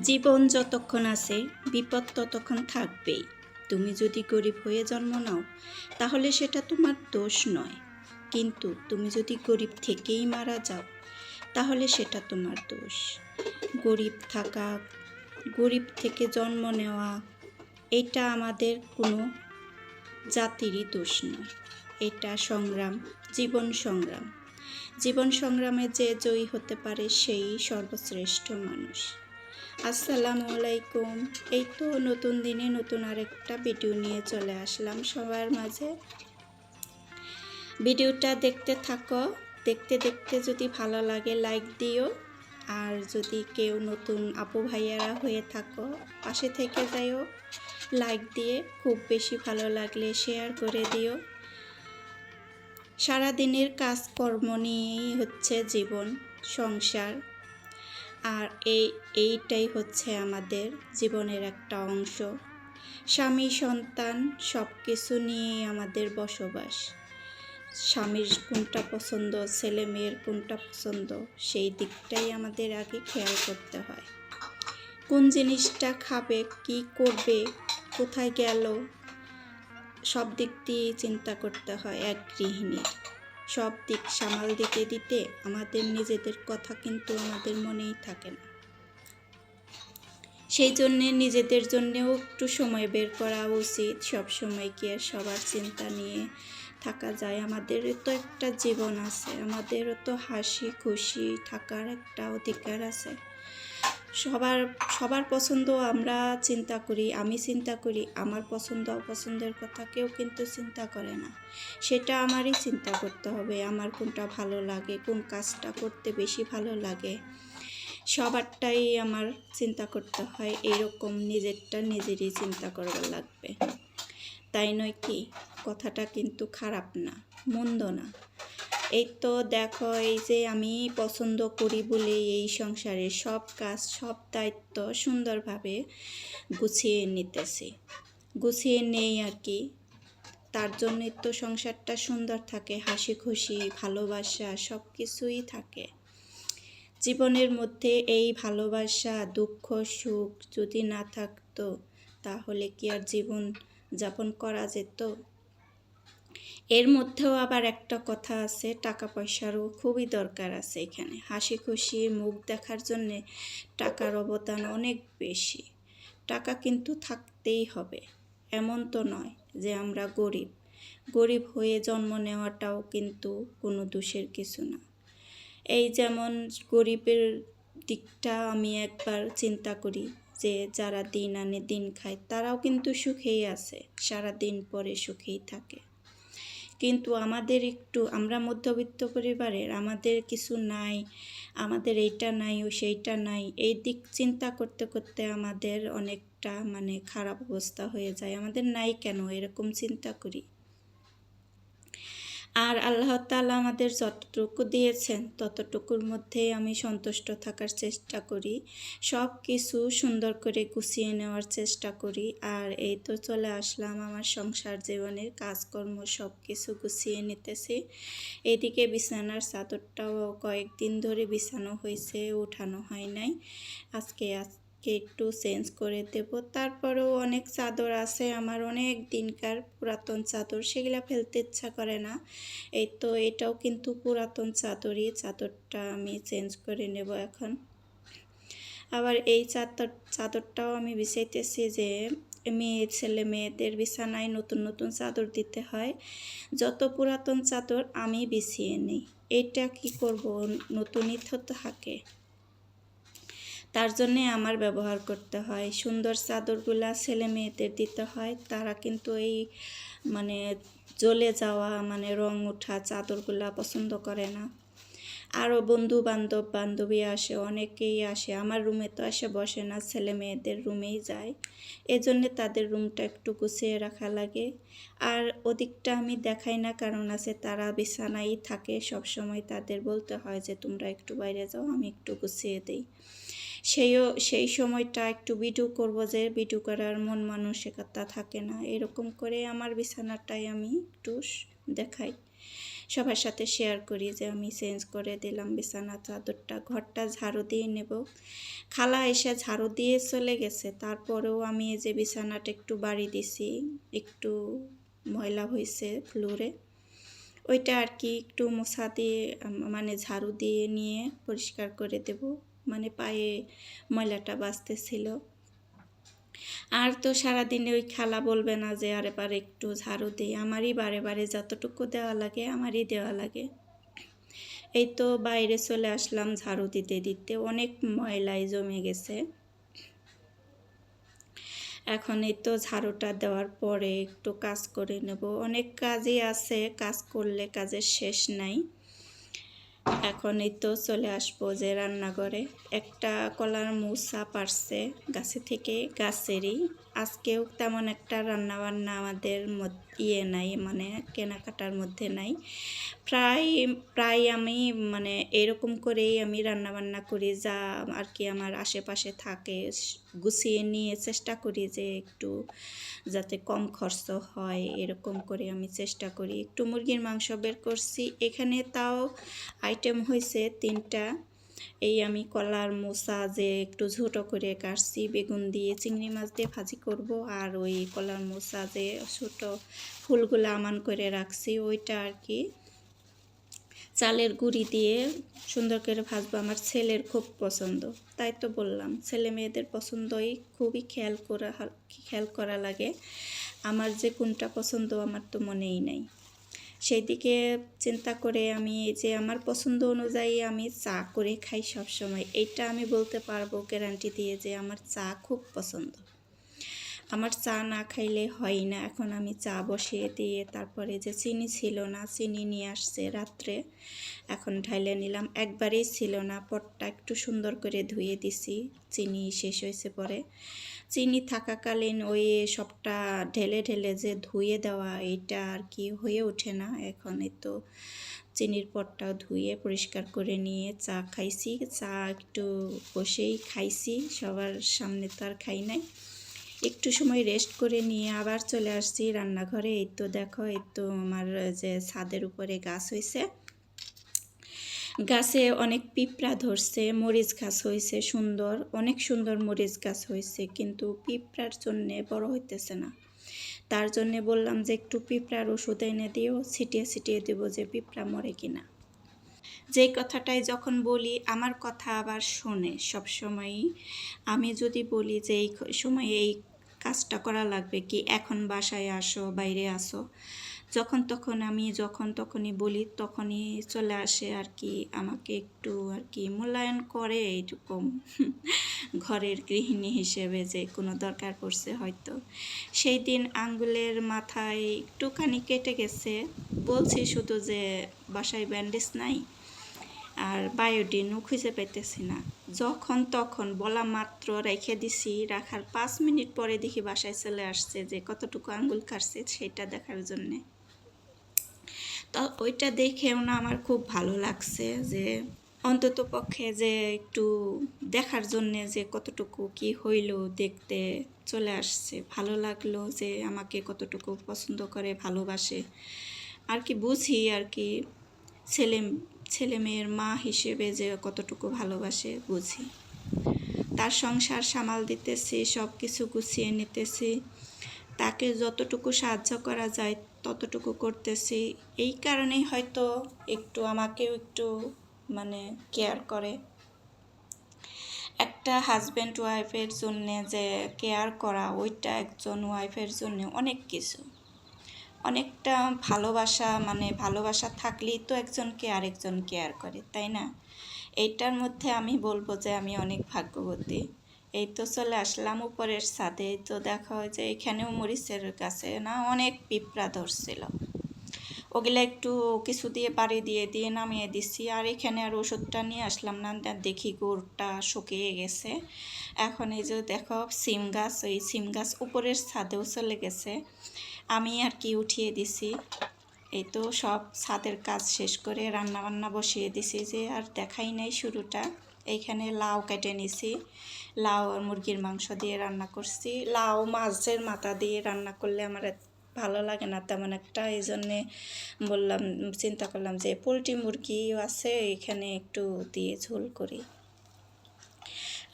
জীবন যতক্ষণ আছে, বিপদ ততক্ষণ থাকবেই। তুমি যদি গরিব হয়ে জন্ম নাও, তাহলে সেটা তোমার দোষ নয়। কিন্তু তুমি যদি গরিব থেকেই মারা যাও, তাহলে সেটা তোমার দোষ। গরিব থাকা, গরিব থেকে জন্ম নেওয়া, এটা আমাদের কোনো জাতিরই দোষ নয়। এটা সংগ্রাম, জীবন সংগ্রাম। জীবন সংগ্রামে যে জয়ী হতে পারে, সেই সর্বশ্রেষ্ঠ মানুষ। আসসালামু আলাইকুম। এই তো নতুন দিনে নতুন আরেকটা ভিডিও নিয়ে চলে আসলাম সবার মাঝে। ভিডিওটা দেখতে থাকো। দেখতে দেখতে যদি ভালো লাগে লাইক দিও। আর যদি কেউ নতুন আপু ভাইয়ারা হয়ে থাকো, পাশে থেকে যাইও। লাইক দিয়ে খুব বেশি ভালো লাগলে শেয়ার করে দিও। সারাদিনের কাজকর্ম নিয়েই হচ্ছে জীবন, সংসার। আর এই, এইটাই হচ্ছে আমাদের জীবনের একটা অংশ। স্বামী, সন্তান সব কিছু নিয়েই আমাদের বসবাস। স্বামীর কোনটা পছন্দ, ছেলে মেয়ের কোনটা পছন্দ, সেই দিকটাই আমাদের আগে খেয়াল করতে হয়। কোন জিনিসটা খাবে, কি করবে, কোথায় গেল, সব দিক দিয়ে চিন্তা করতে হয় এক গৃহিণীর। সব দিক সামাল দিতে দিতে আমাদের নিজেদের কথা কিন্তু আমাদের মনেই থাকে না। সেই জন্যে নিজেদের জন্যেও একটু সময় বের করা উচিত। সব সময় কি আর সবার চিন্তা নিয়ে থাকা যায়? আমাদের তো একটা জীবন আছে আমাদেরও তো হাসি খুশি থাকার একটা অধিকার আছে। সবার সবার পছন্দ আমরা চিন্তা করি, আমি চিন্তা করি, আমার পছন্দ, অপছন্দের কথা কেউ কিন্তু চিন্তা করে না। সেটা আমারই চিন্তা করতে হবে, আমার কোনটা ভালো লাগে, কোন কাজটা করতে বেশি ভালো লাগে। সবারটাই আমার চিন্তা করতে হয় এরকম নিজেরটা নিজেরই চিন্তা করবার লাগবে। তাই নয় কি, কথাটা কিন্তু খারাপ না, মন্দ না। এই তো দেখো, এই যে আমি পছন্দ করি বলে এই সংসারে সব কাজ, সব দায়িত্ব সুন্দরভাবে গুছিয়ে নিতেছি। গুছিয়ে নেই আর কি। তার জন্যই তো সংসারটা সুন্দর থাকে হাসি খুশি ভালোবাসা সব কিছুই থাকে। জীবনের মধ্যে এই ভালোবাসা, দুঃখ, সুখ যদি না থাকতো, তাহলে কি আর জীবন যাপন করা যেত? এর মধ্যেও আবার একটা কথা আছে টাকা পয়সারও খুবই দরকার আছে এখানে। হাসি খুশি মুখ দেখার জন্যে টাকার অবদান অনেক বেশি। টাকা কিন্তু থাকতেই হবে, এমন তো নয় যে আমরা গরিব। গরিব হয়ে জন্ম নেওয়াটাও কিন্তু কোনো দোষের কিছু না। এই যেমন গরিবের দিকটা আমি একবার চিন্তা করি যে যারা দিন আনে দিন খায়, তারাও কিন্তু সুখেই আছে সারা দিন পরে সুখেই থাকে। কিন্তু আমাদের একটু, আমরা মধ্যবিত্ত পরিবারের, আমাদের কিছু নাই, আমাদের এইটা নাই ও সেইটা নাই, এই দিক চিন্তা করতে করতে আমাদের অনেকটা মানে খারাপ অবস্থা হয়ে যায়। আমাদের নাই কেন? এরকম চিন্তা করি। আর আল্লাহ তালা আমাদের যতটুকু দিয়েছেন, ততটুকুর মধ্যে আমি সন্তুষ্ট থাকার চেষ্টা করি। সব কিছু সুন্দর করে গুছিয়ে নেওয়ার চেষ্টা করি। আর এই তো চলে আসলাম আমার সংসার জীবনের কাজকর্ম, সব কিছু গুছিয়ে নিতেছি। এদিকে বিছানার চাদরটাও কয়েকদিন ধরে বিছানো হয়েছে, উঠানো হয় নাই। আজকে আজ একটু চেঞ্জ করে দেব। তারপরেও অনেক চাদর আছে, আমার অনেক দিনকার পুরাতন চাদর, সেগুলা ফেলতে ইচ্ছা করে না। এই তো এটাও কিন্তু পুরাতন চাদরই, চাদরটা আমি চেঞ্জ করে নেব এখন। আবার এই চাদর, চাদরটাও আমি বিছাইতেছি যে, মেয়ে, ছেলে মেয়েদের বিছানায় নতুন নতুন চাদর দিতে হয়। যত পুরাতন চাদর আমি বিছিয়ে নিই। এটা কি করব? নতুনই তো থাকে। তার জন্যে আমার ব্যবহার করতে হয়। সুন্দর চাদরগুলা ছেলে মেয়েদের দিতে হয়। তারা কিন্তু এই মানে জ্বলে যাওয়া মানে রং ওঠা চাদরগুলা পছন্দ করে না। আরও বন্ধু বান্ধব বান্ধবী আসে, অনেকেই আসে। আমার রুমে তো আসে বসে না, ছেলে মেয়েদের রুমেই যায়। এজন্যে তাদের রুমটা একটু গুছিয়ে রাখা লাগে। আর ওদিকটা আমি দেখাই না, কারণ আছে তারা বিছানাই থাকে। সব সময় তাদের বলতে হয় যে, তোমরা একটু বাইরে যাও, আমি একটু গুছিয়ে দিই। সেইও সেই সময়টা একটু ভিডিও করব যে, ভিডিও করার মন মানসিকতা থাকে না। এরকম করে আমার বিছানাটাই আমি একটু দেখাই। সবার সাথে শেয়ার করি যে আমি চেঞ্জ করে দিলাম, বিছানা, চাদরটা, ঘরটা ঝাড়ু দিয়ে নেব। খালা এসে ঝাড়ু দিয়ে চলে গেছে, তারপরেও আমি এই যে বিছানাটা একটু বাড়ি দিছি, একটু ময়লা হয়েছে ফ্লোরে। ওইটা আর কি একটু মশা দিয়ে মানে ঝাড়ু দিয়ে নিয়ে পরিষ্কার করে দেব। মানে পায়ে ময়লাটা বাঁচতেছিল। আর তো সারাদিনে ওই খালা বলবে না যে, আরে বারে একটু ঝাড়ু দিই। আমারই বারে বারে যতটুকু দেওয়া লাগে আমারই দেওয়া লাগে। এই তো বাইরে চলে আসলাম ঝাড়ু দিতে দিতে, অনেক ময়লাই জমে গেছে। এখন এই তো ঝাড়ুটা দেওয়ার পরে একটু কাজ করে নেব। অনেক কাজই আছে, কাজ করলে কাজের শেষ নাই। এখন এই তো চলে আসব যে রান্নাঘরে। একটা কলার মুসা পারছে গাছে থেকে গাছেরই। আজকেও তেমন একটা রান্না বান্না আমাদের ইয়ে নাই মানে কেনাকাটার মধ্যে নাই। প্রায় প্রায় আমি মানে এরকম করেই আমি রান্না বান্না করি, যা আর কি আমার আশেপাশে থাকে। গুছিয়ে নিয়ে চেষ্টা করি যে একটু যাতে কম খরচ হয়, এরকম করে আমি চেষ্টা করি। একটু মুরগির মাংস বের করছি। এখানে তাও আইটেম হয়েছে তিনটা। এই আমি কলার মোসা যে একটু ছোটো করে কাটছি, বেগুন দিয়ে চিংড়ি মাছ দিয়ে ভাজি করব আর ওই কলার মোসা যে ছোটো ফুলগুলো আমান করে রাখছি, ওইটা আর কি। চালের গুঁড়ি দিয়ে সুন্দর করে ভাজবো, আমার ছেলের খুব পছন্দ, তাই তো বললাম। ছেলে মেয়েদের পছন্দই খুবই খেয়াল করা খেয়াল করা লাগে। আমার যে কোনটা পছন্দ, আমার তো মনেই নাই। সেই দিকে চিন্তা করে আমি যে আমার পছন্দ অনুযায়ী আমি চা করে খাই সব সময় এইটা আমি বলতে পারব গ্যারান্টি দিয়ে যে আমার চা খুব পছন্দ। আমার চা না খাইলে হয় না। এখন আমি চা বসিয়ে দিয়ে তারপরে যে চিনি ছিল না, চিনি নিয়ে আসছে রাত্রে। এখন ঢাইলে নিলাম। একবারেই ছিল না। পটটা একটু সুন্দর করে ধুয়ে দিছি। চিনি শেষ হয়েছে পরে। চিনি থাকাকালীন ওই সবটা ঢেলে ঢেলে যে ধুয়ে দেওয়া, এইটা আর কি হয়ে ওঠে না। এখন তো চিনির পটটাও ধুয়ে পরিষ্কার করে নিয়ে চা খাইছি। চা একটু বসেই খাইছি, সবার সামনে তো আর খাই নাই। একটু সময় রেস্ট করে নিয়ে আবার চলে আসছি রান্নাঘরে। এই তো দেখো, এই তো আমার, যে ছাদের উপরে গাছ হয়েছে গাছে অনেক পিঁপড়া ধরছে, মরিচ গাছ হয়েছে সুন্দর, অনেক সুন্দর মরিচ গাছ হয়েছে, কিন্তু পিঁপড়ার জন্যে বড় হইতেছে না। তার জন্যে বললাম যে একটু পিঁপড়ার ওষুধ এনে দিও, ছিটিয়ে ছিটিয়ে দেবো যে পিঁপড়া মরে কিনা। যেই কথাটাই যখন বলি, আমার কথা আবার শোনে। সব সময়ই আমি যদি বলি যে এই সময়ে এই কাজটা করা লাগবে কি, এখন বাসায় আসো, বাইরে আসো যখন তখন আমি যখন তখনই বলি, তখনই চলে আসে আর কি, আমাকে একটু আর কি মূল্যায়ন করে এইরকম ঘরের গৃহিণী হিসেবে যে কোনো দরকার পড়ছে হয়তো। সেই দিন আঙ্গুলের মাথায় একটুখানি কেটে গেছে। বলছি শুধু যে বাসায় ব্যান্ডেজ নাই আর বায়োডিনও খুঁজে পেতেছি না। যখন তখন বলা মাত্র রেখে দিছি, রাখার পাঁচ মিনিট পরে দেখি বাসায় চলে আসছে যে কতটুকু আঙ্গুল কাটছে সেটা দেখার জন্যে। তো ওইটা দেখেও না আমার খুব ভালো লাগছে যে অন্তত পক্ষে যে একটু দেখার জন্যে যে কতটুকু কি হইল দেখতে চলে আসছে। ভালো লাগল যে আমাকে কতটুকু পছন্দ করে, ভালোবাসে। আর কি বুঝি আর কি ছেলে ছেলে মেয়ের মা হিসেবে যে কতটুকু ভালোবাসে বুঝি। তার সংসার সামাল দিতেছি সব কিছু গুছিয়ে নিতেছি। তাকে যতটুকু সাহায্য করা যায় ততটুকু করতেছি। এই কারণেই হয়তো একটু আমাকেও একটু মানে কেয়ার করে। একটা হাজব্যান্ড ওয়াইফের জন্যে যে কেয়ার করা, ওইটা একজন ওয়াইফের জন্য অনেক কিছু। অনেকটা ভালোবাসা মানে ভালোবাসা থাকলেই তো একজনকে আরেকজন কেয়ার করে, তাই না? এইটার মধ্যে আমি বলব যে আমি অনেক ভাগ্যবতী। এই তো চলে আসলাম উপরের ছাদে। তো দেখা যে এখানেও মরিচের কাছে না অনেক পিঁপড়া ধরছিল। ওগুলা একটু কিছু দিয়ে বাড়ি দিয়ে দিয়ে নামিয়ে দিছি। আর এখানে আর ওষুধটা নিয়ে আসলাম না। দেখি গোড়টা শুকিয়ে গেছে। এখন এই যে দেখো সিম গাছ ওই সিম গাছ উপরের ছাদেও চলে গেছে। আমি আর কি উঠিয়ে দিছি। এই তো সব ছাদের কাজ শেষ করে রান্না বান্না বসিয়ে দিছি যে আর দেখাই নাই শুরুটা। এইখানে লাউ কেটে নিছি। লাউ আর মুরগির মাংস দিয়ে রান্না করছি। লাউ মাছের মাথা দিয়ে রান্না করলে আমার ভালো লাগে না তেমন একটা। এই জন্যে বললাম, চিন্তা করলাম যে পোলট্রি মুরগিও আছে, এখানে একটু দিয়ে ঝোল করি।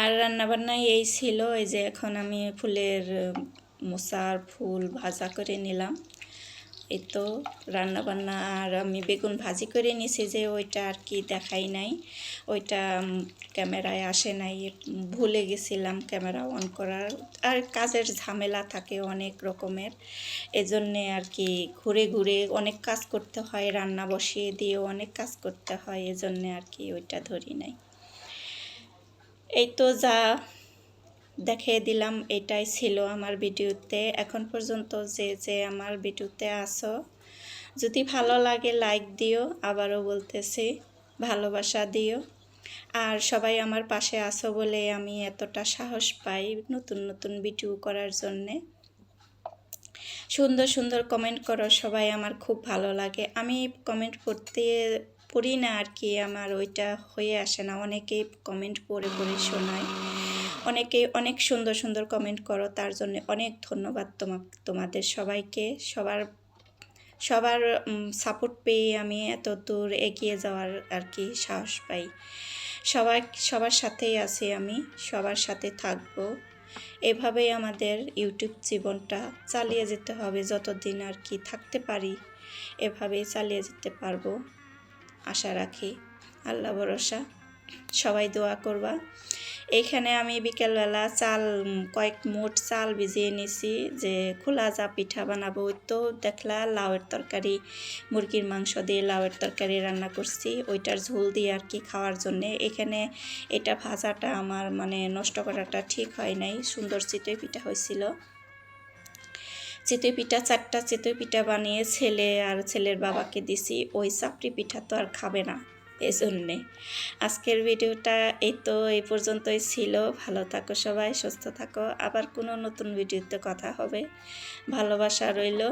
আর রান্নাবান্নায় এই ছিল, এই যে এখন আমি ফুলের মোচার ফুল ভাজা করে নিলাম। এই তো রান্নাবান্না আর আমি বেগুন ভাজি করে নিয়েছি যে ওইটা আর কি দেখাই নাই। ওইটা ক্যামেরায় আসে নাই, ভুলে গেছিলাম ক্যামেরা অন করার। আর কাজের ঝামেলা থাকে অনেক রকমের, এজন্যে আর কি ঘুরে ঘুরে অনেক কাজ করতে হয়, রান্না বসিয়ে দিয়েও অনেক কাজ করতে হয়, এজন্যে আর কি ওইটা ধরি নাই। এই তো যা দেখিয়ে দিলাম, এটাই ছিল আমার ভিডিওতে। এখন পর্যন্ত যে যে আমার ভিডিওতে আসো যদি ভালো লাগে লাইক দিও, আবারও বলতেছি, ভালোবাসা দিও। আর সবাই আমার পাশে আসো বলে আমি এতটা সাহস পাই নতুন নতুন ভিডিও করার জন্যে। সুন্দর সুন্দর কমেন্ট করো, সবাই আমার খুব ভালো লাগে। আমি কমেন্ট পড়তে পড়ি না আর কি, আমার ওইটা হয়ে আসে না। অনেকেই কমেন্ট পড়ে পড়ে শোনায়। অনেকে অনেক সুন্দর সুন্দর কমেন্ট করো, তার জন্য অনেক ধন্যবাদ তোমা, তোমাদের সবাইকে। সবার সবার সাপোর্ট পেয়ে আমি এত দূর এগিয়ে যাওয়ার আর কি সাহস পাই। সবাই, সবার সাথেই আছি আমি, সবার সাথে থাকব। এভাবেই আমাদের ইউটিউব জীবনটা চালিয়ে যেতে হবে, যতদিন আর কি থাকতে পারি, এভাবেই চালিয়ে যেতে পারব। আশা রাখি। আল্লাহ ভরসা। সবাই দোয়া করবা। এইখানে আমি বিকেলবেলা চাল, কয়েক মোট চাল ভিজিয়ে নিছি যে খোলা যা পিঠা বানাবো তো দেখলা লাউয়ের তরকারি, মুরগির মাংস দিয়ে লাউয়ের তরকারি রান্না করছি, ওইটার ঝোল দিয়ে আর কি খাওয়ার জন্যে। এখানে এটা ভাজাটা আমার মানে নষ্ট করাটা ঠিক হয় নাই, সুন্দর চিতই পিঠা হয়েছিল। চিতই পিঠা, চারটা চিতই পিঠা বানিয়ে ছেলে আর ছেলের বাবাকে দিছি, ওই চাপড়ি পিঠা তো আর খাবে না। এই জন্যে আজকের ভিডিওটা এই তো, এই পর্যন্তই ছিল। ভালো থাকো সবাই, সুস্থ থাকো। আবার কোনো নতুন ভিডিওতে কথা হবে। ভালোবাসা রইল।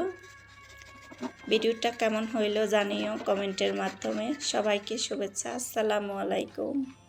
ভিডিওটা কেমন হইল জানিও কমেন্টের মাধ্যমে। সবাইকে শুভেচ্ছা। আসসালামু আলাইকুম।